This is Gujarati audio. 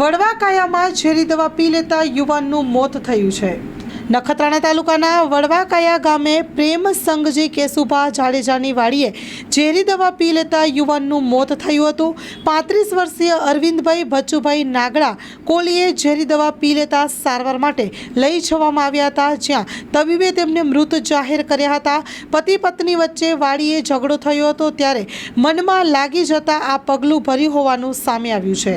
વડવા કાયામાં ઝેરી દવા પી લેતા યુવાનનું મોત થયું છે. નખત્રાણા તાલુકાના વડવા કાયા ગામે પ્રેમ સંઘજી કેશુભા જાડેજાની વાડીએ ઝેરી દવા પી લેતા યુવાનનું મોત થયું હતું. પાંત્રીસ વર્ષીય અરવિંદભાઈ બચ્ચુભાઈ નાગડા કોલીએ ઝેરી દવા પી લેતા સારવાર માટે લઈ જવામાં આવ્યા હતા, જ્યાં તબીબે તેમને મૃત જાહેર કર્યા હતા. પતિ પત્ની વચ્ચે વાડીએ ઝઘડો થયો હતો, ત્યારે મનમાં લાગી જતા આ પગલું ભર્યું હોવાનું સામે આવ્યું છે.